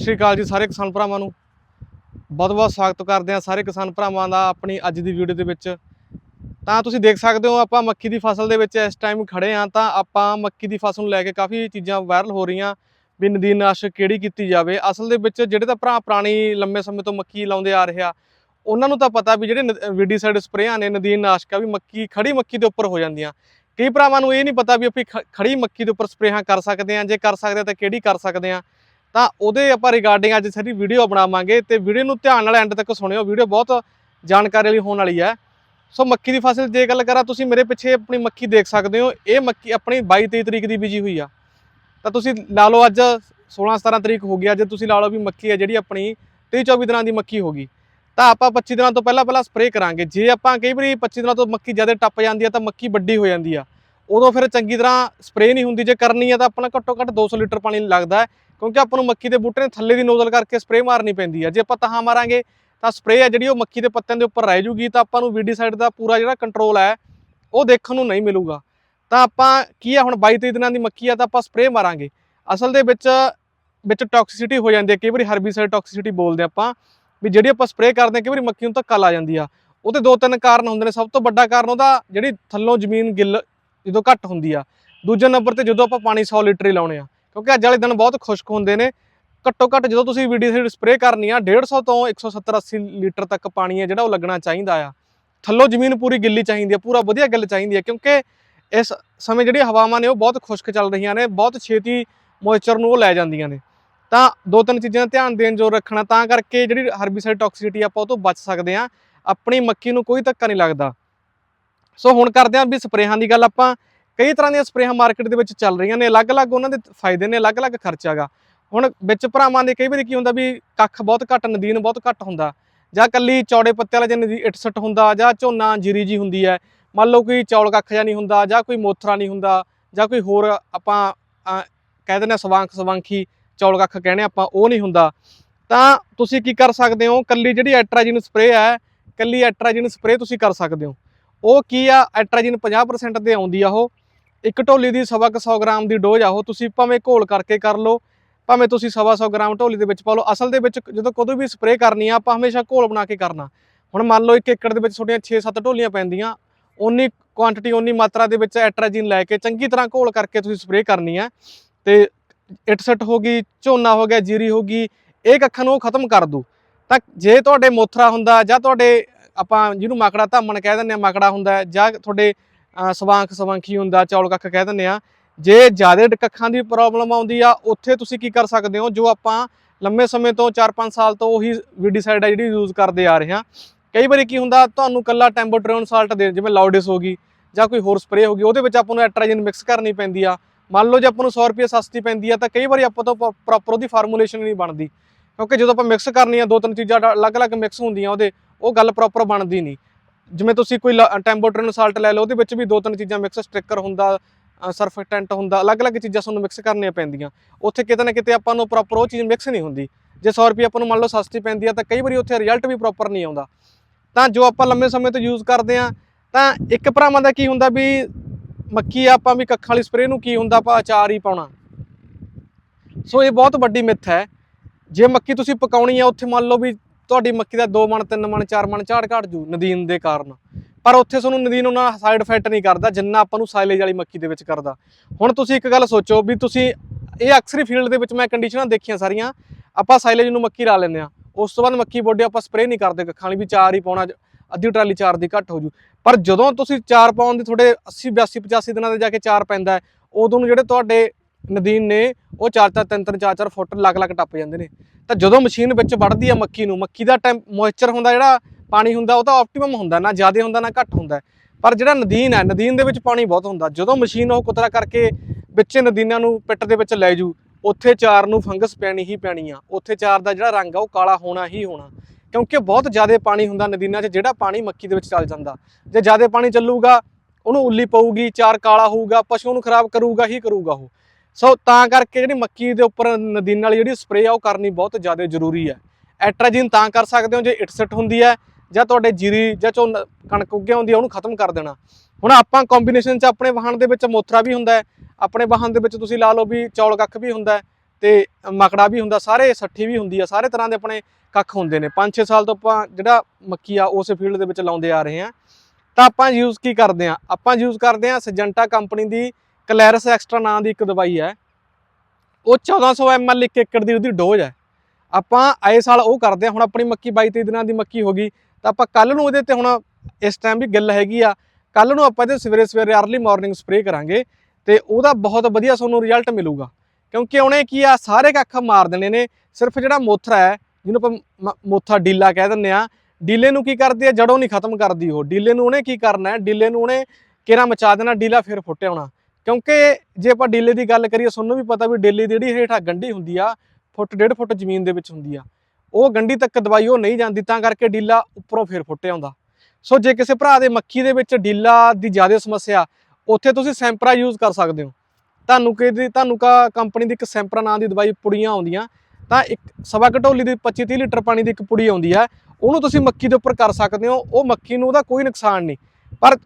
ਸਤਿ ਸ਼੍ਰੀ ਅਕਾਲ ਜੀ ਸਾਰੇ ਕਿਸਾਨ ਭਰਾਵਾਂ ਨੂੰ। ਬਹੁਤ ਬਹੁਤ ਸਵਾਗਤ ਕਰਦੇ ਹਾਂ ਸਾਰੇ ਕਿਸਾਨ ਭਰਾਵਾਂ ਦਾ ਆਪਣੀ ਅੱਜ ਦੀ ਵੀਡੀਓ ਦੇ ਵਿੱਚ। ਤਾਂ ਤੁਸੀਂ ਦੇਖ ਸਕਦੇ ਹੋ ਆਪਾਂ ਮੱਕੀ ਦੀ ਫਸਲ ਦੇ ਵਿੱਚ ਇਸ ਟਾਈਮ ਖੜੇ ਹਾਂ ਤਾਂ ਆਪਾਂ ਮੱਕੀ ਦੀ ਫਸਲ ਨੂੰ ਲੈ ਕੇ ਕਾਫੀ ਚੀਜ਼ਾਂ ਵਾਇਰਲ ਹੋ ਰਹੀਆਂ। ਵੀ ਨਦੀਨਨਾਸ਼ਕ ਕਿਹੜੀ ਕੀਤੀ ਜਾਵੇ। ਅਸਲ ਦੇ ਵਿੱਚ ਜਿਹੜੇ ਤਾਂ ਭਰਾ ਪੁਰਾਣੀ ਲੰਮੇ ਸਮੇਂ ਤੋਂ ਮੱਕੀ ਲਾਉਂਦੇ ਆ ਰਹੇ ਆ ਉਹਨਾਂ ਨੂੰ ਤਾਂ ਪਤਾ ਵੀ ਜਿਹੜੇ ਵੀਡੀਸਾਈਡ ਸਪਰੇਆਂ ਨੇ ਨਦੀਨਨਾਸ਼ਕਾਂ ਵੀ ਮੱਕੀ ਖੜੀ ਮੱਕੀ ਦੇ ਉੱਪਰ ਹੋ ਜਾਂਦੀਆਂ। ਕਈ ਭਰਾਵਾਂ ਨੂੰ ਇਹ ਨਹੀਂ ਪਤਾ ਵੀ ਆਪਾਂ ਖ- ਖੜੀ ਮੱਕੀ ਦੇ ਉੱਪਰ ਸਪਰੇਹਾਂ ਕਰ ਸਕਦੇ ਹਾਂ, ਜੇ ਕਰ ਸਕਦੇ ਹਾਂ ਤਾਂ ਕਿਹੜੀ ਕਰ ਸਕਦੇ ਹਾਂ। ਤਾਂ ਉਹਦੇ ਆਪਾਂ ਰਿਗਾਰਡਿੰਗ ਅੱਜ ਸਾਰੀ ਵੀਡੀਓ ਬਣਾਵਾਂਗੇ ਤੇ ਵੀਡੀਓ ਨੂੰ ਧਿਆਨ ਨਾਲ ਐਂਡ ਤੱਕ ਸੁਣਿਓ। ਵੀਡੀਓ ਬਹੁਤ ਜਾਣਕਾਰੀ ਵਾਲੀ ਹੋਣ ਵਾਲੀ ਹੈ। ਸੋ ਮੱਕੀ ਦੀ ਫਸਲ ਜੇ ਗੱਲ ਕਰਾਂ, ਤੁਸੀਂ ਮੇਰੇ ਪਿੱਛੇ ਆਪਣੀ ਮੱਕੀ ਦੇਖ ਸਕਦੇ ਹੋ। ਇਹ ਮੱਕੀ ਆਪਣੀ 22 23 ਤਰੀਕ ਦੀ ਬੀਜੀ ਹੋਈ ਆ। ਤਾਂ ਤੁਸੀਂ ਲਾ ਲਓ ਅੱਜ 16 17 ਤਰੀਕ ਹੋ ਗਿਆ ਜੇ ਤੁਸੀਂ ਲਾ ਲਓ ਵੀ ਮੱਕੀ ਹੈ ਜਿਹੜੀ ਆਪਣੀ 23 24 ਦਿਨਾਂ ਦੀ ਮੱਕੀ ਹੋ ਗਈ। ਤਾਂ ਆਪਾਂ 25 ਦਿਨਾਂ ਤੋਂ ਪਹਿਲਾਂ ਪਹਿਲਾਂ ਸਪਰੇਅ ਕਰਾਂਗੇ। ਜੇ ਆਪਾਂ ਕਈ ਵਾਰੀ 25 ਦਿਨਾਂ ਤੋਂ ਮੱਕੀ ਜ਼ਿਆਦਾ ਟੱਪ ਜਾਂਦੀ ਆ ਤਾਂ ਮੱਕੀ ਵੱਡੀ ਹੋ ਜਾਂਦੀ ਆ। ਉਦੋਂ ਫਿਰ ਚੰਗੀ ਤਰ੍ਹਾਂ ਸਪਰੇਅ ਨਹੀਂ ਹੁੰਦੀ। ਜੇ ਕਰਨੀ ਆ ਤਾਂ ਆਪਣਾ ਘੱਟੋ ਘੱਟ 200 ਲੀਟਰ ਪਾਣੀ ਲੱਗਦਾ ਕਿਉਂਕਿ ਆਪਾਂ ਨੂੰ ਮੱਕੀ ਦੇ ਬੂਟੇ ਨੇ ਥੱਲੇ ਦੀ ਨੋਜ਼ਲ ਕਰਕੇ ਸਪਰੇਅ ਮਾਰਨੀ ਪੈਂਦੀ ਆ। ਜੇ ਆਪਾਂ ਤਹਾਂ ਮਾਰਾਂਗੇ, ਤਾਂ ਸਪਰੇਅ ਹੈ ਜਿਹੜੀ ਉਹ ਮੱਕੀ ਦੇ ਪੱਤਿਆਂ ਦੇ ਉੱਪਰ ਰਹਿ ਜੂਗੀ, ਤਾਂ ਆਪਾਂ ਨੂੰ ਵੀਡੀ ਸਾਈਡ ਦਾ ਪੂਰਾ ਜਿਹੜਾ ਕੰਟਰੋਲ ਹੈ ਉਹ ਦੇਖਣ ਨੂੰ ਨਹੀਂ ਮਿਲੂਗਾ। ਤਾਂ ਆਪਾਂ ਕੀ ਆ, ਹੁਣ 22 23 ਦਿਨਾਂ ਦੀ ਮੱਕੀ ਆ, ਤਾਂ ਆਪਾਂ ਸਪਰੇਅ ਮਾਰਾਂਗੇ। ਅਸਲ ਦੇ ਵਿੱਚ ਵਿੱਚ ਟੌਕਸਿਸਿਟੀ ਹੋ ਜਾਂਦੀ ਹੈ ਕਈ ਵਾਰੀ ਹਰਬੀਸਾਈਡ ਟੌਕਸਿਸਿਟੀ ਬੋਲਦੇ ਆਪਾਂ, ਵੀ ਜਿਹੜੀ ਆਪਾਂ ਸਪਰੇਅ ਕਰਦੇ ਹਾਂ ਕਈ ਵਾਰੀ ਮੱਕੀ ਨੂੰ ਧੱਕਾ ਆ ਜਾਂਦੀ ਆ। ਉਹਦੇ ਦੋ ਤਿੰਨ ਕਾਰਨ ਹੁੰਦੇ ਨੇ। ਸਭ ਤੋਂ ਵੱਡਾ ਕਾਰਨ ਉਹਦਾ, ਜਿਹੜੀ ਥੱਲੋਂ ਜ਼ਮੀਨ ਗਿੱਲ ਜਦੋਂ ਘੱਟ ਹੁੰਦੀ ਆ, ਦੂਜੇ ਨੰਬਰ ਤੇ ਜਦੋਂ ਆਪਾਂ ਪਾਣੀ 100 ਲੀਟਰ ਹੀ ਲਾਉਣੇ ਆ। ਕਿਉਂਕਿ ਅੱਜ ਵਾਲੇ ਦਿਨ ਬਹੁਤ ਖੁਸ਼ਕ ਹੁੰਦੇ ਨੇ। ਘੱਟੋ ਘੱਟ ਜਦੋਂ ਤੁਸੀਂ ਵੀਡੀਸਾਈਡ ਸਪਰੇਅ ਕਰਨੀ ਆ 150 ਤੋਂ 170 80 ਲੀਟਰ ਤੱਕ ਪਾਣੀ ਹੈ ਜਿਹੜਾ ਉਹ ਲੱਗਣਾ ਚਾਹੀਦਾ ਆ। ਥੱਲੋਂ ਜ਼ਮੀਨ ਪੂਰੀ ਗਿੱਲੀ ਚਾਹੀਦੀ ਆ, ਪੂਰਾ ਵਧੀਆ ਗਿੱਲ ਚਾਹੀਦੀ ਹੈ ਕਿਉਂਕਿ ਇਸ ਸਮੇਂ ਜਿਹੜੀ ਹਵਾਵਾਂ ਨੇ ਉਹ ਬਹੁਤ ਖੁਸ਼ਕ ਚੱਲ ਰਹੀਆਂ ਨੇ, ਬਹੁਤ ਛੇਤੀ ਮੋਇਸਚਰ ਨੂੰ ਉਹ ਲੈ ਜਾਂਦੀਆਂ ਨੇ। ਤਾਂ ਦੋ ਤਿੰਨ ਚੀਜ਼ਾਂ ਧਿਆਨ ਦੇਣ ਜੋ ਰੱਖਣਾ, ਤਾਂ ਕਰਕੇ ਜਿਹੜੀ ਹਰਬੀਸਾਈਡ ਟੌਕਸਿਸਿਟੀ ਆਪਾਂ ਉਹ ਤੋਂ ਬਚ ਸਕਦੇ ਆ। ਆਪਣੀ ਮੱਕੀ ਨੂੰ ਕੋਈ ਧੱਕਾ ਨਹੀਂ ਲੱਗਦਾ। ਸੋ ਹੁਣ ਕਰਦੇ ਆਂ ਵੀ ਸਪਰੇਹਾਂ ਦੀ ਗੱਲ ਆਪਾਂ। ਕਈ ਤਰ੍ਹਾਂ ਦੀਆਂ ਸਪਰੇਹਾਂ ਮਾਰਕੀਟ ਦੇ ਵਿੱਚ ਚੱਲ ਰਹੀਆਂ ਨੇ, ਅਲੱਗ-ਅਲੱਗ ਉਹਨਾਂ ਦੇ ਫਾਇਦੇ ਨੇ, ਅਲੱਗ-ਅਲੱਗ ਖਰਚਾ ਗਾ। ਹੁਣ ਵਿੱਚ ਭਰਾਵਾਂ ਦੇ ਕਈ ਵਾਰੀ ਕੀ ਹੁੰਦਾ ਵੀ ਕੱਖ ਬਹੁਤ ਘੱਟ ਨਦੀਨ, ਬਹੁਤ ਘੱਟ ਹੁੰਦਾ। ਜਾਂ ਕੱਲੀ ਚੌੜੇ ਪੱਤੇ ਵਾਲਾ ਜਿੰਨੀ ਇਟਸਟ ਹੁੰਦਾ, ਜਾਂ ਝੋਨਾ ਜੀਰੀ ਜੀ ਹੁੰਦੀ ਹੈ। ਮੰਨ ਲਓ ਕੋਈ ਚੌਲ ਕੱਖ ਜਾਂ ਨਹੀਂ ਹੁੰਦਾ, ਜਾਂ ਕੋਈ ਮੋਥਰਾ ਨਹੀਂ ਹੁੰਦਾ, ਜਾਂ ਕੋਈ ਹੋਰ ਆਪਾਂ ਕਹਿ ਦਿੰਦੇ ਹਾਂ ਸਵਾਂਖ, ਸਵਾਂਖੀ ਚੌਲ ਕੱਖ ਕਹਿੰਦੇ ਆਪਾਂ, ਉਹ ਨਹੀਂ ਹੁੰਦਾ। ਤਾਂ ਤੁਸੀਂ ਕੀ ਕਰ ਸਕਦੇ ਹੋ, ਕੱਲੀ ਜਿਹੜੀ ਐਟਰਾਜਿਨ ਸਪਰੇਅ ਹੈ, ਕੱਲੀ ਐਟਰਾਜਿਨ ਸਪਰੇਅ ਤੁਸੀਂ ਕਰ ਸਕਦੇ ਹੋ। ਉਹ ਕੀ ਆ, ਐਟਰਾਜਿਨ 50% ਤੇ ਆਉਂਦੀ ਆ ਉਹ। ਇੱਕ ਢੋਲੀ ਦੀ ਸਵਾ ਕੁ 100 ਗ੍ਰਾਮ ਦੀ ਡੋਜ਼ ਆ ਉਹ ਤੁਸੀਂ ਭਾਵੇਂ ਘੋਲ ਕਰਕੇ ਕਰ ਲਓ, ਭਾਵੇਂ ਤੁਸੀਂ ਸਵਾ 100 ਗ੍ਰਾਮ ਢੋਲੀ ਦੇ ਵਿੱਚ ਪਾ ਲਓ। ਅਸਲ ਦੇ ਵਿੱਚ ਜਦੋਂ ਕਦੋਂ ਵੀ ਸਪਰੇਅ ਕਰਨੀ ਆ, ਆਪਾਂ ਹਮੇਸ਼ਾ ਘੋਲ ਬਣਾ ਕੇ ਕਰਨਾ। ਹੁਣ ਮੰਨ ਲਓ 1 ਏਕੜ ਦੇ ਵਿੱਚ ਤੁਹਾਡੀਆਂ 6-7 ਢੋਲੀਆਂ ਪੈਂਦੀਆਂ ਉਨੀ ਕੁਆਂਟੀਟੀ ਉਨੀ ਮਾਤਰਾ ਦੇ ਵਿੱਚ ਐਟਰਾਜੀਨ ਲੈ ਕੇ ਚੰਗੀ ਤਰ੍ਹਾਂ ਘੋਲ ਕਰਕੇ ਤੁਸੀਂ ਸਪਰੇਅ ਕਰਨੀ ਆ, ਤੇ ਇਟਸਟ ਹੋ ਗਈ, ਝੋਨਾ ਹੋ ਗਿਆ, ਜੀਰੀ ਹੋ ਗਈ, ਇਹ ਕੱਖਾਂ ਨੂੰ ਉਹ ਖਤਮ ਕਰ ਦੂ। ਤਾਂ ਜੇ ਤੁਹਾਡੇ ਮੋਥਰਾ ਹੁੰਦਾ ਜਾਂ ਤੁਹਾਡੇ ਆਪਾਂ ਜਿਹਨੂੰ ਮਾਕੜਾ ਧਾਮਣ ਕਹਿ ਦਿੰਦੇ ਆ, ਮਾਕੜਾ ਹੁੰਦਾ ਜਾਂ ਤੁਹਾਡੇ ਸਵਾਂਖ ਸਵਾਂਖੀ ਹੁੰਦਾ, ਚੌਲ ਕੱਖ ਕਹਿ ਦਿੰਦੇ ਆ। ਜੇ ਜ਼ਿਆਦਾ ਕੱਖਾਂ ਦੀ ਪ੍ਰੋਬਲਮ ਆਉਂਦੀ ਆ, ਉੱਥੇ ਤੁਸੀਂ ਕੀ ਕਰ ਸਕਦੇ ਹੋ? ਜੋ ਆਪਾਂ ਲੰਮੇ ਸਮੇਂ ਤੋਂ 4-5 ਸਾਲ ਤੋਂ ਉਹੀ ਵੀਡੀਸਾਈਡ ਆ ਜਿਹੜੀ ਯੂਜ਼ ਕਰਦੇ ਆ ਰਹੇ ਹਾਂ ਕਈ ਵਾਰੀ ਕੀ ਹੁੰਦਾ, ਤੁਹਾਨੂੰ ਕੱਲਾ ਟੈਂਬੋਟ੍ਰਿਓਨ ਸਾਲਟ ਦੇ ਜਿਵੇਂ ਲਾਉਡਿਸ ਹੋ ਗਈ ਜਾਂ ਕੋਈ ਹੋਰ ਸਪਰੇਅ ਹੋ ਗਈ, ਉਹਦੇ ਵਿੱਚ ਆਪਾਂ ਨੂੰ ਐਟਰਾਜਨ ਮਿਕਸ ਕਰਨੀ ਪੈਂਦੀ ਆ। ਮੰਨ ਲਓ ਜੇ ਆਪਾਂ ਨੂੰ 100 ਰੁਪਏ ਸਸਤੀ ਪੈਂਦੀ ਆ, ਤਾਂ ਕਈ ਵਾਰੀ ਆਪਾਂ ਤੋਂ ਪ੍ਰੋਪਰ ਉਹਦੀ ਫਾਰਮੂਲੇਸ਼ਨ ਨਹੀਂ ਬਣਦੀ। ਕਿਉਂਕਿ ਜਦੋਂ ਆਪਾਂ ਮਿਕਸ ਕਰਨੀ ਆ, ਦੋ ਤਿੰਨ ਚੀਜ਼ਾਂ ਡ- ਅਲੱਗ-ਅਲੱਗ ਮਿਕਸ ਹੁੰਦੀਆਂ ਉਹਦੇ, ਉਹ ਗੱਲ ਪ੍ਰੋਪਰ ਬਣਦੀ ਨਹੀਂ। ਜਿਵੇਂ ਤੁਸੀਂ ਕੋਈ ਟੈਂਬੋਟ੍ਰਿਨ ਸਾਲਟ ਲੈ ਲਓ, ਉਹਦੇ ਵਿੱਚ ਵੀ ਦੋ ਤਿੰਨ ਚੀਜ਼ਾਂ ਮਿਕਸ ਸਟ੍ਰਿਕਰ ਹੁੰਦਾ ਸਰਫੈਕਟੈਂਟ ਹੁੰਦਾ, ਅਲੱਗ-ਅਲੱਗ ਚੀਜ਼ਾਂ ਤੁਹਾਨੂੰ ਮਿਕਸ ਕਰਨੀਆਂ ਪੈਂਦੀਆਂ। ਉੱਥੇ ਕਿਤੇ ਨਾ ਕਿਤੇ ਆਪਾਂ ਨੂੰ ਪ੍ਰੋਪਰ ਉਹ ਚੀਜ਼ ਮਿਕਸ ਨਹੀਂ ਹੁੰਦੀ। ਜੇ 100 ਰੁਪਏ ਆਪਾਂ ਨੂੰ ਮੰਨ ਲਓ ਸਸਤੀ ਪੈਂਦੀ ਆ, ਤਾਂ ਕਈ ਵਾਰੀ ਉੱਥੇ ਰਿਜ਼ਲਟ ਵੀ ਪ੍ਰੋਪਰ ਨਹੀਂ ਆਉਂਦਾ। ਤਾਂ ਜੋ ਆਪਾਂ ਲੰਮੇ ਸਮੇਂ ਤੋਂ ਯੂਜ਼ ਕਰਦੇ ਆ, ਤਾਂ ਇੱਕ ਭਰਾਵਾਂ ਦਾ ਕੀ ਹੁੰਦਾ ਵੀ ਮੱਕੀ ਆਪਾਂ ਵੀ ਕੱਖਾਂ ਵਾਲੀ ਸਪਰੇਅ ਨੂੰ ਕੀ ਹੁੰਦਾ, ਆਪਾਂ ਅਚਾਰ ਹੀ ਪਾਉਣਾ। ਸੋ ਇਹ ਬਹੁਤ ਵੱਡੀ ਮਿੱਥ ਹੈ। ਜੇ ਮੱਕੀ ਤੁਸੀਂ ਪਕਾਉਣੀ ਆ, ਉੱਥੇ ਮੰਨ ਲਓ ਵੀ ਤੁਹਾਡੀ ਮੱਕੀ ਦਾ 2 ਮਣ 3 ਮਣ 4 ਮਣ ਝਾੜ ਘਟ ਜੂ ਨਦੀਨ ਦੇ ਕਾਰਨ। ਪਰ ਉੱਥੇ ਤੁਹਾਨੂੰ ਨਦੀਨ ਉਹਨਾਂ ਸਾਈਡ ਇਫੈਕਟ ਨਹੀਂ ਕਰਦਾ, ਜਿੰਨਾ ਆਪਾਂ ਨੂੰ ਸਾਈਲੇਜ ਵਾਲੀ ਮੱਕੀ ਦੇ ਵਿੱਚ ਕਰਦਾ। ਹੁਣ ਤੁਸੀਂ ਇੱਕ ਗੱਲ ਸੋਚੋ ਵੀ ਤੁਸੀਂ, ਇਹ ਅਕਸਰ ਹੀ ਫੀਲਡ ਦੇ ਵਿੱਚ ਮੈਂ ਕੰਡੀਸ਼ਨਾਂ ਦੇਖੀਆਂ ਸਾਰੀਆਂ, ਆਪਾਂ ਸਾਈਲੇਜ ਨੂੰ ਮੱਕੀ ਲਾ ਲੈਂਦੇ ਆ ਉਸ ਤੋਂ ਬਾਅਦ ਮੱਕੀ ਬੋਡੇ ਆਪਾਂ ਸਪਰੇਅ ਨਹੀਂ ਕਰਦੇ ਕੱਖਾਂ ਵਾਲੀ ਵੀ ਚਾਰ ਹੀ ਪਾਉਣਾ, ਅੱਧੀ ਟਰਾਲੀ ਚਾਰ ਦੀ ਘੱਟ ਹੋ ਜੂ। ਪਰ ਜਦੋਂ ਤੁਸੀਂ ਚਾਰ ਪਾਉਣ ਦੀ ਤੁਹਾਡੇ 80 82 85 ਦਿਨਾਂ ਦੇ ਜਾ ਕੇ ਚਾਰ ਪੈਂਦਾ ਉਦੋਂ ਨੂੰ ਜਿਹੜੇ ਤੁਹਾਡੇ ਨਦੀਨ ਨੇ, ਉਹ ਚਾਰ ਚਾਰ, ਤਿੰਨ ਤਿੰਨ, ਚਾਰ ਚਾਰ ਫੁੱਟ ਲੱਗ ਲੱਗ ਟੱਪ ਜਾਂਦੇ ਨੇ। ਤਾਂ ਜਦੋਂ ਮਸ਼ੀਨ ਵਿੱਚ ਵੜਦੀ ਆ ਮੱਕੀ ਨੂੰ, ਮੱਕੀ ਦਾ ਟੈਂਪ ਮੋਇਸਚਰ ਹੁੰਦਾ ਜਿਹੜਾ ਪਾਣੀ ਹੁੰਦਾ, ਉਹ ਤਾਂ ਆਪਟੀਮਮ ਹੁੰਦਾ, ਨਾ ਜ਼ਿਆਦਾ ਹੁੰਦਾ, ਨਾ ਘੱਟ ਹੁੰਦਾ। ਪਰ ਜਿਹੜਾ ਨਦੀਨ ਹੈ, ਨਦੀਨ ਦੇ ਵਿੱਚ ਪਾਣੀ ਬਹੁਤ ਹੁੰਦਾ। ਜਦੋਂ ਮਸ਼ੀਨ ਉਹ ਕੁਤਰਾ ਕਰਕੇ ਵਿੱਚ ਨਦੀਨਾਂ ਨੂੰ ਪਿੱਟ ਦੇ ਵਿੱਚ ਲੈ ਜੂ, ਉੱਥੇ ਚਾਰ ਨੂੰ ਫੰਗਸ ਪੈਣੀ ਹੀ ਪੈਣੀ ਆ। ਉੱਥੇ ਚਾਰ ਦਾ ਜਿਹੜਾ ਰੰਗ ਆ, ਉਹ ਕਾਲਾ ਹੋਣਾ ਹੀ ਹੋਣਾ। ਕਿਉਂਕਿ ਬਹੁਤ ਜ਼ਿਆਦਾ ਪਾਣੀ ਹੁੰਦਾ ਨਦੀਨਾਂ 'ਚ, ਜਿਹੜਾ ਪਾਣੀ ਮੱਕੀ ਦੇ ਵਿੱਚ ਚੱਲ ਜਾਂਦਾ। ਜੇ ਜ਼ਿਆਦਾ ਪਾਣੀ ਚੱਲੂਗਾ, ਉਹਨੂੰ ਉੱਲੀ ਪਊਗੀ, ਚਾਰ ਕਾਲਾ ਹੋਊਗਾ, ਪਸ਼ੂ ਨੂੰ ਖਰਾਬ ਕਰੂਗਾ, ਹੀ ਕਰੂਗਾ ਉਹ। ਸੋ ਤਾਂ ਕਰਕੇ ਜਿਹੜੀ ਮੱਕੀ ਦੇ ਉੱਪਰ ਨਦੀਨ ਵਾਲੀ ਜਿਹੜੀ ਸਪਰੇਅ ਆ, ਉਹ ਕਰਨੀ ਬਹੁਤ ਜ਼ਿਆਦਾ ਜ਼ਰੂਰੀ ਹੈ। ਐਟਰਾਜਿਨ ਤਾਂ ਕਰ ਸਕਦੇ ਹੋ ਜੇ ਇਟਸਟ ਹੁੰਦੀ ਹੈ, ਜਾਂ ਤੁਹਾਡੇ ਜੀਰੀ, ਜਾਂ ਝੋਨਾ ਕਣਕ ਉੱਗਿਆ ਹੁੰਦੀ ਹੈ ਉਹਨੂੰ ਖਤਮ ਕਰ ਦੇਣਾ। ਹੁਣ ਆਪਾਂ ਕੰਬੀਨੇਸ਼ਨ 'ਚ ਆਪਣੇ ਵਾਹਣ ਦੇ ਵਿੱਚ ਮੋਥਰਾ ਵੀ ਹੁੰਦਾ ਹੈ, ਆਪਣੇ ਵਾਹਣ ਦੇ ਵਿੱਚ ਤੁਸੀਂ ਲਾ ਲਓ ਵੀ ਚੌਲ ਕੱਖ ਵੀ ਹੁੰਦਾ ਹੈ, ਤੇ ਮਕੜਾ ਵੀ ਹੁੰਦਾ, ਸਾਰੇ ਸੱਠੀ ਵੀ ਹੁੰਦੀ ਆ ਸਾਰੇ ਤਰ੍ਹਾਂ ਦੇ ਆਪਣੇ ਕੱਖ ਹੁੰਦੇ ਨੇ। 5-6 ਸਾਲ ਤੋਂ ਆਪਾਂ ਜਿਹੜਾ ਮੱਕੀ ਆ, ਉਸੇ ਫੀਲਡ ਦੇ ਵਿੱਚ ਲਾਉਂਦੇ ਆ ਰਹੇ ਆ ਤਾਂ ਆਪਾਂ ਯੂਜ਼ ਕੀ ਕਰਦੇ ਆ ਆਪਾਂ ਯੂਜ਼ ਕਰਦੇ ਆ ਸਜੰਟਾ ਕੰਪਨੀ ਦੀ ਕਲੈਰਸ ਐਕਸਟਰਾ ਨਾਂ ਦੀ ਇੱਕ ਦਵਾਈ ਹੈ। ਉਹ 1400 ml ਇੱਕ ਏਕੜ ਦੀ ਉਹਦੀ ਡੋਜ਼ ਹੈ। ਆਪਾਂ ਆਏ ਸਾਲ ਉਹ ਕਰਦੇ ਆ ਹੁਣ ਆਪਣੀ ਮੱਕੀ 22 23 ਦਿਨਾਂ ਦੀ ਮੱਕੀ ਹੋ ਗਈ, ਤਾਂ ਆਪਾਂ ਕੱਲ ਨੂੰ ਉਹਦੇ ਤੇ ਹੁਣ ਇਸ ਟਾਈਮ ਵੀ ਗਿੱਲ ਹੈਗੀ ਆ। ਕੱਲ ਨੂੰ ਆਪਾਂ ਇਹਦੇ ਸਵੇਰੇ ਸਵੇਰੇ ਅਰਲੀ ਮਾਰਨਿੰਗ ਸਪਰੇਅ ਕਰਾਂਗੇ ਤੇ ਉਹਦਾ ਬਹੁਤ ਵਧੀਆ ਤੁਹਾਨੂੰ ਰਿਜ਼ਲਟ ਮਿਲੂਗਾ। ਕਿਉਂਕਿ ਉਹਨੇ ਕੀ ਆ, ਸਾਰੇ ਕੱਖ ਮਾਰ ਦੇਣੇ ਨੇ। ਸਿਰਫ ਜਿਹੜਾ ਮੋਥਰਾ ਹੈ, ਜਿਹਨੂੰ ਆਪਾਂ ਮ- ਮੋਥਾ ਡੀਲਾ ਕਹਿ ਦਿੰਦੇ ਆ ਡੀਲੇ ਨੂੰ ਕੀ ਕਰਦੀ ਹੈ? ਜੜੋਂ ਨਹੀਂ ਖਤਮ ਕਰਦੀ ਉਹ। ਡੀਲੇ ਨੂੰ ਉਹਨੇ ਕੀ ਕਰਨਾ ਹੈ? ਡੀਲੇ ਨੂੰ ਉਹਨੇ ਕੇਰਾ ਮਚਾ ਦੇਣਾ, ਡੀਲਾ ਫਿਰ ਫੁੱਟਿਆਉਣਾ ਕਿਉਂਕਿ ਜੇ ਆਪਾਂ ਡੀਲੇ ਦੀ ਗੱਲ ਕਰੀਏ ਤੁਹਾਨੂੰ ਵੀ ਪਤਾ ਵੀ ਡੀਲੇ ਦੀ ਜਿਹੜੀ ਹੇਠਾਂ ਗੰਢੀ ਹੁੰਦੀ ਆ, ਫੁੱਟ, ਡੇਢ ਫੁੱਟ ਜ਼ਮੀਨ ਦੇ ਵਿੱਚ ਹੁੰਦੀ ਆ। ਉਹ ਗੰਢੀ ਤੱਕ ਦਵਾਈ ਉਹ ਨਹੀਂ ਜਾਂਦੀ, ਤਾਂ ਕਰਕੇ ਡੀਲਾ ਉੱਪਰੋਂ ਫਿਰ ਫੁੱਟ ਆਉਂਦਾ। ਸੋ ਜੇ ਕਿਸੇ ਭਰਾ ਦੇ ਮੱਕੀ ਦੇ ਵਿੱਚ ਡੀਲਾ ਦੀ ਜ਼ਿਆਦਾ ਸਮੱਸਿਆ, ਉੱਥੇ ਤੁਸੀਂ ਸੈਂਪਰਾ ਯੂਜ਼ ਕਰ ਸਕਦੇ ਹੋ। ਤੁਹਾਨੂੰ ਕਿਹਦੀ, ਤੁਹਾਨੂੰ ਕਾ ਕੰਪਨੀ ਦੀ ਇੱਕ ਸੈਂਪਰਾ ਨਾਂ ਦੀ ਦਵਾਈ ਪੁੜੀਆਂ ਆਉਂਦੀਆਂ, ਤਾਂ ਇੱਕ ਸਵਾ ਘਟੋਲੀ ਦੀ 25 30 ਲੀਟਰ ਪਾਣੀ ਦੀ ਇੱਕ ਪੁੜੀ ਆਉਂਦੀ ਹੈ ਉਹਨੂੰ ਤੁਸੀਂ ਮੱਕੀ ਦੇ ਉੱਪਰ ਕਰ ਸਕਦੇ ਹੋ, ਉਹ ਮੱਕੀ ਨੂੰ ਉਹਦਾ ਕੋਈ ਨੁਕਸਾਨ ਨਹੀਂ। ਪਰ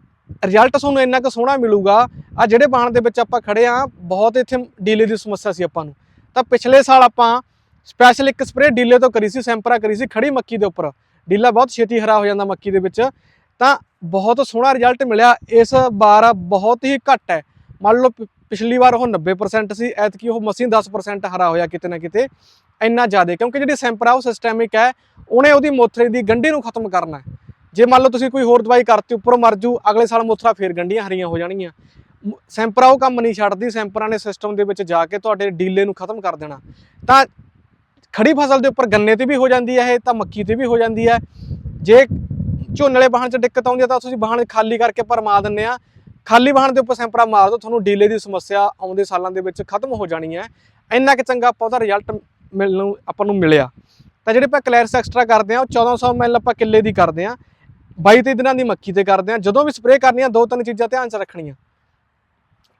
ਰਿਜ਼ਲਟ ਤੁਹਾਨੂੰ ਇੰਨਾ ਕੁ ਸੋਹਣਾ ਮਿਲੂਗਾ। ਆ ਜਿਹੜੇ ਬਾਣ ਦੇ ਵਿੱਚ ਆਪਾਂ ਖੜੇ ਆ, ਬਹੁਤ ਇੱਥੇ ਡੀਲੇ ਦੀ ਸਮੱਸਿਆ ਸੀ ਆਪਾਂ ਨੂੰ। ਤਾਂ ਪਿਛਲੇ ਸਾਲ ਆਪਾਂ ਸਪੈਸ਼ਲ ਇੱਕ ਸਪਰੇਅ ਡੀਲੇ ਤੋਂ ਕਰੀ ਸੀ, ਸੈਂਪਰਾ ਕਰੀ ਸੀ, ਖੜੀ ਮੱਕੀ ਦੇ ਉੱਪਰ। ਡੀਲਾ ਬਹੁਤ ਛੇਤੀ ਹਰਾ ਹੋ ਜਾਂਦਾ ਮੱਕੀ ਦੇ ਵਿੱਚ। ਤਾਂ ਬਹੁਤ ਸੋਹਣਾ ਰਿਜ਼ਲਟ ਮਿਲਿਆ। ਇਸ ਵਾਰ ਬਹੁਤ ਹੀ ਘੱਟ ਹੈ। ਮੰਨ ਲਓ ਪਿਛਲੀ ਵਾਰ ਉਹ 90% ਸੀ, ਐਤਕੀ ਉਹ ਮਸੀਂ 10% ਹਰਾ ਹੋਇਆ ਕਿਤੇ ਨਾ ਕਿਤੇ। ਇੰਨਾ ਜ਼ਿਆਦਾ, ਕਿਉਂਕਿ ਜਿਹੜੀ ਸੈਂਪਰਾ ਉਹ ਸਿਸਟੈਮਿਕ ਹੈ, ਉਹਨੇ ਉਹਦੀ ਮੋਥਰੇ ਦੀ ਗੰਢੀ ਨੂੰ ਖਤਮ ਕਰਨਾ ਹੈ। ਜੇ ਮੰਨ ਲਓ ਤੁਸੀਂ ਕੋਈ ਹੋਰ ਦਵਾਈ ਕਰਤੀ, ਉੱਪਰੋਂ ਮਰ ਜੂ, ਅਗਲੇ ਸਾਲ ਮੁੱਥਰਾ ਫੇਰ ਗੰਢੀਆਂ ਹਰੀਆਂ ਹੋ ਜਾਣਗੀਆਂ। ਮ- ਸੈਂਪਰਾ ਉਹ ਕੰਮ ਨਹੀਂ ਛੱਡਦੀ, ਸੈਂਪਰਾਂ ਨੇ ਸਿਸਟਮ ਦੇ ਵਿੱਚ ਜਾ ਕੇ ਤੁਹਾਡੇ ਡੀਲੇ ਨੂੰ ਖਤਮ ਕਰ ਦੇਣਾ। ਤਾਂ ਖੜੀ ਫਸਲ ਦੇ ਉੱਪਰ ਗੰਨੇ ਤੇ ਵੀ ਹੋ ਜਾਂਦੀ ਹੈ ਇਹ, ਤਾਂ ਮੱਕੀ ਤੇ ਵੀ ਹੋ ਜਾਂਦੀ ਹੈ। ਜੇ ਝੋਨੇ ਵਾਲੇ ਵਾਹਣ 'ਚ ਦਿੱਕਤ ਆਉਂਦੀ ਹੈ, ਤਾਂ ਤੁਸੀਂ ਵਾਹਣ ਖਾਲੀ ਕਰਕੇ ਭਰਮਾ ਦਿੰਦੇ ਆ। ਖਾਲੀ ਵਾਹਣ ਦੇ ਉੱਪਰ ਸੈਂਪਰਾ ਮਾਰ ਦਿਓ, ਤੁਹਾਨੂੰ ਡੀਲੇ ਦੀ ਸਮੱਸਿਆ ਆਉਂਦੇ ਸਾਲਾਂ ਦੇ ਵਿੱਚ ਖਤਮ ਹੋ ਜਾਣੀ ਹੈ। ਇੰਨਾ ਕਿ ਚੰਗਾ ਆਪਾਂ ਉਹਦਾ ਰਿਜ਼ਲਟ ਮਿਲਣ ਨੂੰ, ਆਪਾਂ ਨੂੰ ਮਿਲਿਆ। ਤਾਂ ਜਿਹੜੇ ਆਪਾਂ ਕਲੈਰਸ ਐਕਸਟਰਾ ਕਰਦੇ ਆ, ਉਹ 1400 ml ਆਪਾਂ ਕਿੱਲੇ ਦੀ ਕਰਦੇ ਆ। 22 23 ਦਿਨਾਂ ਦੀ ਮੱਕੀ ਤੇ ਕਰਦੇ ਆ ਜਦੋਂ ਵੀ ਸਪਰੇਅ ਕਰਨੀ ਆ, ਦੋ ਤਿੰਨ ਚੀਜ਼ਾਂ ਧਿਆਨ 'ਚ ਰੱਖਣੀਆਂ।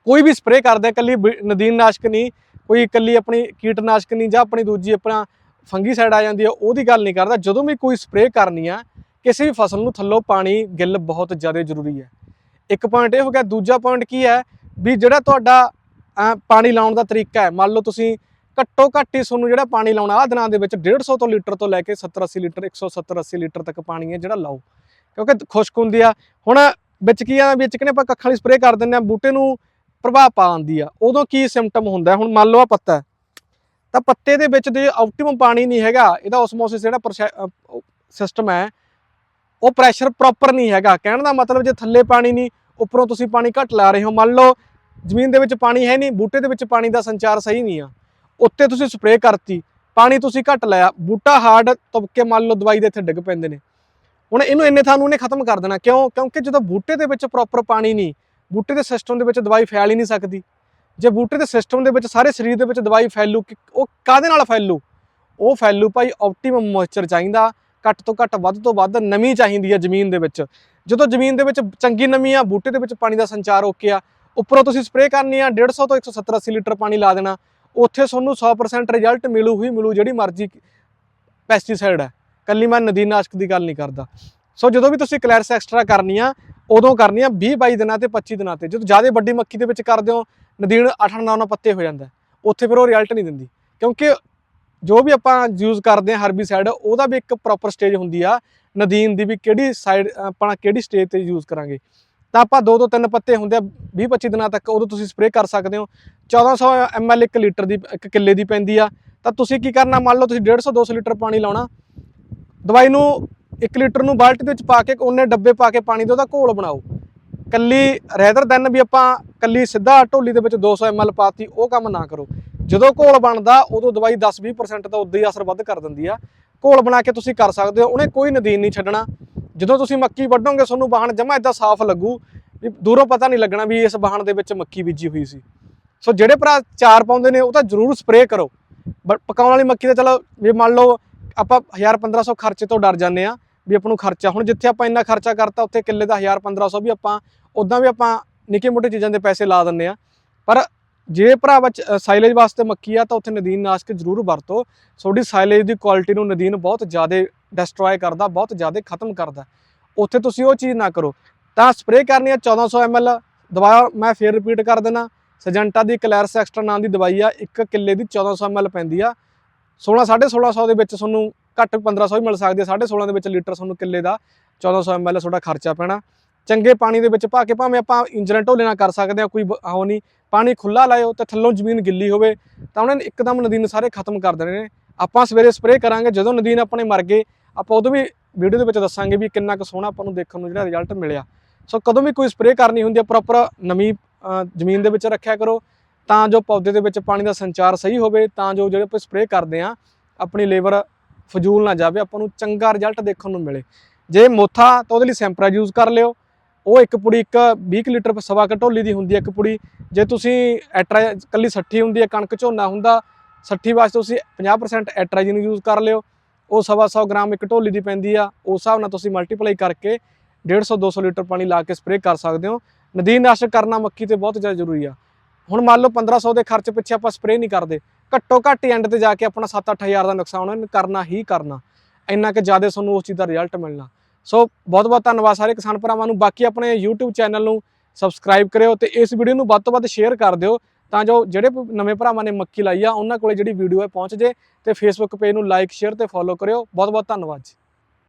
ਕੋਈ ਵੀ ਸਪਰੇਅ ਕਰਦੇ ਆ ਕੱਲੀ ਨਦੀਨ ਨਾਸ਼ਕ ਨਹੀਂ, ਕੋਈ ਇਕੱਲੀ ਆਪਣੀ ਕੀਟਨਾਸ਼ਕ ਨਹੀਂ ਜਾਂ ਆਪਣੀ ਦੂਜੀ ਆਪਣਾ ਫੰਗੀਸਾਈਡ ਆ ਜਾਂਦੀ ਹੈ ਉਹਦੀ ਗੱਲ ਨਹੀਂ ਕਰਦਾ। ਜਦੋਂ ਵੀ ਕੋਈ ਸਪਰੇਅ ਕਰਨੀ ਆ, ਕਿਸੇ ਵੀ ਫਸਲ ਨੂੰ ਥੱਲੋਂ ਪਾਣੀ ਗਿੱਲ ਬਹੁਤ ਜ਼ਿਆਦਾ ਜ਼ਰੂਰੀ ਹੈ। ਇੱਕ ਪੁਆਇੰਟ ਇਹ ਹੋ ਗਿਆ, ਦੂਜਾ ਪੁਆਇੰਟ ਕੀ ਹੈ ਵੀ ਜਿਹੜਾ ਤੁਹਾਡਾ ਪਾਣੀ ਲਾਉਣ ਦਾ ਤਰੀਕਾ ਹੈ। ਮੰਨ ਲਓ ਤੁਸੀਂ ਘੱਟੋ ਘੱਟ ਹੀ ਤੁਹਾਨੂੰ ਜਿਹੜਾ ਪਾਣੀ ਲਾਉਣਾ ਆ ਦਿਨਾਂ ਦੇ ਵਿੱਚ 150 ਤੋਂ ਲੀਟਰ ਤੋਂ ਲੈ ਕੇ 70 80 ਲੀਟਰ 170 80 ਲੀਟਰ ਤੱਕ ਪਾਣੀ ਹੈ ਜਿਹੜਾ ਲਾਓ। ਕਿਉਂਕਿ ਖੁਸ਼ਕ ਹੁੰਦੀ ਆ। ਹੁਣ ਵਿੱਚ ਕੀ ਆ ਵਿੱਚ ਕਿਨੇ ਆਪਾਂ ਕੱਖਾਂ ਦੀ ਸਪਰੇਅ ਕਰ ਦਿੰਦੇ ਆ, ਬੂਟੇ ਨੂੰ ਪ੍ਰਭਾਵ ਪਾ ਆਉਂਦੀ ਆ। ਉਦੋਂ ਕੀ ਸਿੰਪਟਮ ਹੁੰਦਾ ਹੁਣ ਮੰਨ ਲਓ ਆ ਪੱਤਾ ਤਾਂ ਪੱਤੇ ਦੇ ਵਿੱਚ ਜੇ ਆਪਟੀਮਮ ਪਾਣੀ ਨਹੀਂ ਹੈਗਾ, ਇਹਦਾ ਓਸਮੋਸਿਸ ਜਿਹੜਾ ਸਿਸਟਮ ਹੈ, ਉਹ ਪ੍ਰੈਸ਼ਰ ਪ੍ਰੋਪਰ ਨਹੀਂ ਹੈਗਾ। ਕਹਿਣ ਦਾ ਮਤਲਬ ਜੇ ਥੱਲੇ ਪਾਣੀ ਨਹੀਂ, ਉੱਪਰੋਂ ਤੁਸੀਂ ਪਾਣੀ ਘੱਟ ਲਾ ਰਹੇ ਹੋ। ਮੰਨ ਲਓ ਜ਼ਮੀਨ ਦੇ ਵਿੱਚ ਪਾਣੀ ਹੈ ਨਹੀਂ, ਬੂਟੇ ਦੇ ਵਿੱਚ ਪਾਣੀ ਦਾ ਸੰਚਾਰ ਸਹੀ ਨਹੀਂ ਆ। ਉੱਤੇ ਤੁਸੀਂ ਸਪਰੇਅ ਕਰਤੀ, ਪਾਣੀ ਤੁਸੀਂ ਘੱਟ ਲਾਇਆ। ਬੂਟਾ ਹਾਰਡ ਤੁਬਕੇ ਮੰਨ ਲਓ ਦਵਾਈ ਦੇ ਇੱਥੇ ਡਿੱਗ ਪੈਂਦੇ ਨੇ। ਹੁਣ ਇਹਨੂੰ ਇੰਨੇ ਥਾਂ ਨੂੰ ਇਹਨੇ ਖਤਮ ਕਰ ਦੇਣਾ, ਕਿਉਂ? ਕਿਉਂਕਿ ਜਦੋਂ ਬੂਟੇ ਦੇ ਵਿੱਚ ਪ੍ਰੋਪਰ ਪਾਣੀ ਨਹੀਂ, ਬੂਟੇ ਦੇ ਸਿਸਟਮ ਦੇ ਵਿੱਚ ਦਵਾਈ ਫੈਲ ਹੀ ਨਹੀਂ ਸਕਦੀ। ਜੇ ਬੂਟੇ ਦੇ ਸਿਸਟਮ ਦੇ ਵਿੱਚ ਸਾਰੇ ਸਰੀਰ ਦੇ ਵਿੱਚ ਦਵਾਈ ਫੈਲੂ, ਕਿ- ਉਹ ਕਾਦੇ ਨਾਲ ਫੈਲੂ? ਉਹ ਫੈਲੂ ਭਾਈ ਆਪਟੀਮਮ ਮੋਇਸਚਰ ਚਾਹੀਦਾ, ਘੱਟ ਤੋਂ ਘੱਟ ਵੱਧ ਤੋਂ ਵੱਧ ਨਮੀ ਚਾਹੀਦੀ ਹੈ ਜ਼ਮੀਨ ਦੇ ਵਿੱਚ। ਜਦੋਂ ਜ਼ਮੀਨ ਦੇ ਵਿੱਚ ਚੰਗੀ ਨਮੀ ਆ, ਬੂਟੇ ਦੇ ਵਿੱਚ ਪਾਣੀ ਦਾ ਸੰਚਾਰ ਓਕੇ ਆ, ਉੱਪਰੋਂ ਤੁਸੀਂ ਸਪਰੇਅ ਕਰਨੀ ਆ 150 ਤੋਂ 170 80 ਲੀਟਰ ਪਾਣੀ ਲਾ ਦੇਣਾ, ਉੱਥੇ ਤੁਹਾਨੂੰ 100% ਰਿਜ਼ਲਟ ਮਿਲੂ ਹੀ ਮਿਲੂ ਜਿਹੜੀ ਮਰਜ਼ੀ ਪੈਸਟੀਸਾਈਡ ਹੈ ਕੱਲੀ ਮੈਂ ਨਦੀਨਾਸ਼ਕ ਦੀ ਗੱਲ ਨਹੀਂ ਕਰਦਾ। ਸੋ ਜਦੋਂ ਵੀ ਤੁਸੀਂ ਕਲੈਰਸ ਐਕਸਟਰਾ ਕਰਨੀ ਆ ਉਦੋਂ ਕਰਨੀ ਆ 20 22 ਦਿਨਾਂ ਤੇ 25 ਦਿਨਾਂ ਤੇ। ਜਦੋਂ ਜ਼ਿਆਦਾ ਵੱਡੀ ਮੱਕੀ ਦੇ ਵਿੱਚ ਕਰਦੇ ਹੋ, ਨਦੀਨ 8 9 9 ਪੱਤੇ ਹੋ ਜਾਂਦਾ ਉੱਥੇ ਫਿਰ ਉਹ ਰਿਜ਼ਲਟ ਨਹੀਂ ਦਿੰਦੀ। ਕਿਉਂਕਿ ਜੋ ਵੀ ਆਪਾਂ ਯੂਜ਼ ਕਰਦੇ ਹਾਂ ਹਰਬੀਸਾਈਡ ਉਹਦਾ ਵੀ ਇੱਕ ਪ੍ਰੋਪਰ ਸਟੇਜ ਹੁੰਦੀ ਆ। ਨਦੀਨ ਦੀ ਵੀ ਕਿਹੜੀ ਸਾਈਡ ਆਪਾਂ ਕਿਹੜੀ ਸਟੇਜ ਤੇ ਯੂਜ਼ ਕਰਾਂਗੇ। ਤਾਂ ਆਪਾਂ ਦੋ ਦੋ ਤਿੰਨ ਪੱਤੇ ਹੁੰਦੇ ਆ 20 25 ਦਿਨਾਂ ਤੱਕ ਉਦੋਂ ਤੁਸੀਂ ਸਪਰੇਅ ਕਰ ਸਕਦੇ ਹੋ। 1400 ml 1 ਲੀਟਰ ਦੀ, ਇੱਕ ਕਿੱਲੇ ਦੀ ਪੈਂਦੀ ਆ। ਤਾਂ ਤੁਸੀਂ ਕੀ ਕਰਨਾ? ਮੰਨ ਲਓ ਤੁਸੀਂ 150 200 ਲੀਟਰ ਪਾਣੀ ਲਾਉਣਾ। ਦਵਾਈ ਨੂੰ 1 ਲੀਟਰ ਨੂੰ ਬਾਲਟੀ ਦੇ ਵਿੱਚ ਪਾ ਕੇ ਉਹਨੇ ਡੱਬੇ ਪਾ ਕੇ ਪਾਣੀ ਦੇ ਉਹਦਾ ਘੋਲ ਬਣਾਓ। ਕੱਲੀ ਰੈਦਰ ਦੈਨ ਵੀ ਆਪਾਂ ਕੱਲੀ ਸਿੱਧਾ ਢੋਲੀ ਦੇ ਵਿੱਚ 200 ml ਪਾਤੀ, ਉਹ ਕੰਮ ਨਾ ਕਰੋ। ਜਦੋਂ ਘੋਲ ਬਣਦਾ, ਉਦੋਂ ਦਵਾਈ 10-20% ਤਾਂ ਉਦੋਂ ਹੀ ਅਸਰ ਵੱਧ ਕਰ ਦਿੰਦੀ ਆ। ਘੋਲ ਬਣਾ ਕੇ ਤੁਸੀਂ ਕਰ ਸਕਦੇ ਹੋ, ਉਹਨੇ ਕੋਈ ਨਦੀਨ ਨਹੀਂ ਛੱਡਣਾ। ਜਦੋਂ ਤੁਸੀਂ ਮੱਕੀ ਵੱਢੋਗੇ, ਤੁਹਾਨੂੰ ਬਾਹਣ ਜਮਾ ਇਦਾਂ ਸਾਫ਼ ਲੱਗੂ ਵੀ ਦੂਰੋਂ ਪਤਾ ਨਹੀਂ ਲੱਗਣਾ ਵੀ ਇਸ ਬਾਹਣ ਦੇ ਵਿੱਚ ਮੱਕੀ ਬੀਜੀ ਹੋਈ ਸੀ। ਸੋ ਜਿਹੜੇ ਭਰਾ ਚਾਰ ਪਾਉਂਦੇ ਨੇ, ਉਹ ਤਾਂ ਜ਼ਰੂਰ ਸਪਰੇਅ ਕਰੋ। ਬਟ ਪਕਾਉਣ ਵਾਲੀ ਮੱਕੀ ਤਾਂ ਚਲੋ, ਵੀ ਮੰਨ ਲਓ ਆਪਾਂ 1000 1500 ਖਰਚੇ ਤੋਂ ਡਰ ਜਾਂਦੇ ਆ ਵੀ ਆਪਾਂ ਨੂੰ ਖਰਚਾ, ਹੁਣ ਜਿੱਥੇ ਆਪਾਂ ਇੰਨਾ ਖਰਚਾ ਕਰਤਾ, ਉੱਥੇ ਕਿੱਲੇ ਦਾ 1000 1500 ਵੀ ਆਪਾਂ ਉਦਾਂ ਵੀ ਆਪਾਂ ਨਿੱਕੇ ਮੋਟੇ ਚੀਜ਼ਾਂ ਦੇ ਪੈਸੇ ਲਾ ਦਿੰਦੇ ਆ ਪਰ ਜੇ ਭਰਾ ਵਿੱਚ ਸਾਈਲੇਜ ਵਾਸਤੇ ਮੱਕੀ ਆ, ਤਾਂ ਉੱਥੇ ਨਦੀਨ ਨਾਸ਼ਕ ਜ਼ਰੂਰ ਵਰਤੋ। ਤੁਹਾਡੀ ਸਾਈਲੇਜ ਦੀ ਕੁਆਲਿਟੀ ਨੂੰ ਨਦੀਨ ਬਹੁਤ ਜ਼ਿਆਦਾ ਡਿਸਟਰੋਏ ਕਰਦਾ, ਬਹੁਤ ਜ਼ਿਆਦਾ ਖਤਮ ਕਰਦਾ। ਉੱਥੇ ਤੁਸੀਂ ਉਹ ਚੀਜ਼ ਨਾ ਕਰੋ। ਤਾਂ ਸਪਰੇਅ ਕਰਨੀ ਆ 1400 ml ਦੁਬਾਰਾ ਮੈਂ ਫੇਰ ਰਿਪੀਟ ਕਰ ਦੇਣਾ ਸਜੰਟਾ ਦੀ ਕਲੈਰਸ ਐਕਸਟਰਾ ਨਾਮ ਦੀ ਦਵਾਈ ਆ, ਇੱਕ ਕਿੱਲੇ ਦੀ 1400 ml ਪੈਂਦੀ ਆ। 16 1650 ਦੇ ਵਿੱਚ ਤੁਹਾਨੂੰ ਘੱਟ 1500 ਹੀ ਮਿਲ ਸਕਦੀ ਆ 1650 ਦੇ ਵਿੱਚ ਲੀਟਰ ਤੁਹਾਨੂੰ ਕਿੱਲੇ ਦਾ 1400 ml ਤੁਹਾਡਾ ਖਰਚਾ ਪੈਣਾ। ਚੰਗੇ ਪਾਣੀ ਦੇ ਵਿੱਚ ਪਾ ਕੇ ਭਾਵੇਂ ਆਪਾਂ ਇੰਜਨ ਢੋਲੇ ਨਾਲ ਕਰ ਸਕਦੇ ਆ ਕੋਈ ਬ- ਉਹ ਨਹੀਂ। ਪਾਣੀ ਖੁੱਲਾ ਲਾਇਓ ਤੇ ਥੱਲੋਂ ਜ਼ਮੀਨ ਗਿੱਲੀ ਹੋਵੇ, ਤਾਂ ਉਹਨਾਂ ਨੇ ਇੱਕਦਮ ਨਦੀਨ ਸਾਰੇ ਖਤਮ ਕਰ ਦੇਣੇ ਨੇ। ਆਪਾਂ ਸਵੇਰੇ ਸਪਰੇਅ ਕਰਾਂਗੇ, ਜਦੋਂ ਨਦੀਨ ਆਪਣੇ ਮਰ ਗਏ, ਆਪਾਂ ਉਦੋਂ ਵੀ ਵੀਡੀਓ ਦੇ ਵਿੱਚ ਦੱਸਾਂਗੇ ਵੀ ਕਿੰਨਾ ਕੁ ਸੋਹਣਾ ਆਪਾਂ ਨੂੰ ਦੇਖਣ ਨੂੰ ਜਿਹੜਾ ਰਿਜ਼ਲਟ ਮਿਲਿਆ। ਸੋ ਕਦੋਂ ਵੀ ਕੋਈ ਸਪਰੇਅ ਕਰਨੀ ਹੁੰਦੀ ਹੈ ਪ੍ਰੋਪਰ ਨਮੀ ਜ਼ਮੀਨ ਦੇ ਵਿੱਚ ਰੱਖਿਆ ਕਰੋ। ਤਾਂ ਜੋ ਪੌਦੇ ਦੇ ਵਿੱਚ ਪਾਣੀ ਦਾ ਸੰਚਾਰ ਸਹੀ ਹੋਵੇ, ਤਾਂ ਜੋ ਜਿਹੜੇ ਆਪਾਂ ਸਪਰੇਅ ਕਰਦੇ ਆ ਆਪਣੀ ਲੇਬਰ ਫਜ਼ੂਲ ਨਾ ਜਾਵੇ, ਆਪਾਂ ਨੂੰ ਚੰਗਾ ਰਿਜ਼ਲਟ ਦੇਖਣ ਨੂੰ ਮਿਲੇ। ਜੇ ਮੋਥਾ ਤਾਂ ਉਹਦੇ ਲਈ ਸੈਂਪਰਾ ਯੂਜ਼ ਕਰ ਲਿਓ। ਉਹ ਇੱਕ ਪੁੜੀ ਇੱਕ 20 ਕੁ ਲੀਟਰ ਸਵਾ ਕਟੋਲੀ ਦੀ ਹੁੰਦੀ ਹੈ ਇੱਕ ਪੁੜੀ। ਜੇ ਤੁਸੀਂ ਐਟਰਾ ਕੱਲੀ 60 ਹੁੰਦੀ ਹੈ, ਕਣਕ ਝੋਨਾ ਹੁੰਦਾ 60 ਵਾਸਤੇ ਤੁਸੀਂ 50% ਐਟਰਾਜਨ ਯੂਜ਼ ਕਰ ਲਿਓ। ਉਹ ਸਵਾ ਸੌ ਗ੍ਰਾਮ ਇੱਕ ਢੋਲੀ ਦੀ ਪੈਂਦੀ ਆ। ਉਸ ਹਿਸਾਬ ਨਾਲ ਤੁਸੀਂ ਮਲਟੀਪਲਾਈ ਕਰਕੇ 150 200 ਲੀਟਰ ਪਾਣੀ ਲਾ ਕੇ ਸਪਰੇਅ ਕਰ ਸਕਦੇ ਹੋ। ਨਦੀਨ ਨਾਸ਼ਕ ਕਰਨਾ ਮੱਕੀ ਤੇ ਬਹੁਤ ਜ਼ਿਆਦਾ ਜ਼ਰੂਰੀ ਆ। ਹੁਣ ਮੰਨ ਲਓ 1500 ਦੇ ਖਰਚ ਪਿੱਛੇ ਆਪਾਂ ਸਪਰੇਅ ਨਹੀਂ ਕਰਦੇ, ਘੱਟੋ ਘੱਟ ਐਂਡ ਤੇ ਜਾ ਕੇ ਆਪਣਾ 7-8000 ਦਾ ਨੁਕਸਾਨ ਉਹਨੇ ਕਰਨਾ ਹੀ ਕਰਨਾ, ਇੰਨਾ ਕਿ ਜ਼ਿਆਦਾ ਤੁਹਾਨੂੰ ਉਸ ਚੀਜ਼ ਦਾ ਰਿਜ਼ਲਟ ਮਿਲਣਾ। ਸੋ ਬਹੁਤ ਬਹੁਤ ਧੰਨਵਾਦ ਸਾਰੇ ਕਿਸਾਨ ਭਰਾਵਾਂ ਨੂੰ, ਬਾਕੀ ਆਪਣੇ YouTube ਚੈਨਲ ਨੂੰ ਸਬਸਕ੍ਰਾਈਬ ਕਰਿਓ ਤੇ ਇਸ ਵੀਡੀਓ ਨੂੰ ਵੱਧ ਤੋਂ ਵੱਧ ਸ਼ੇਅਰ ਕਰ ਦਿਓ, ਤਾਂ ਜੋ ਜਿਹੜੇ ਨਵੇਂ ਭਰਾਵਾਂ ਨੇ ਮੱਕੀ ਲਾਈ ਆ, ਉਹਨਾਂ ਕੋਲੇ ਜਿਹੜੀ ਵੀਡੀਓ ਹੈ ਪਹੁੰਚ ਜੇ ਤੇ ਫੇਸਬੁੱਕ ਪੇਜ ਨੂੰ ਲਾਈਕ ਸ਼ੇਅਰ ਤੇ ਫੋਲੋ ਕਰਿਓ। ਬਹੁਤ ਬਹੁਤ ਧੰਨਵਾਦ ਜੀ।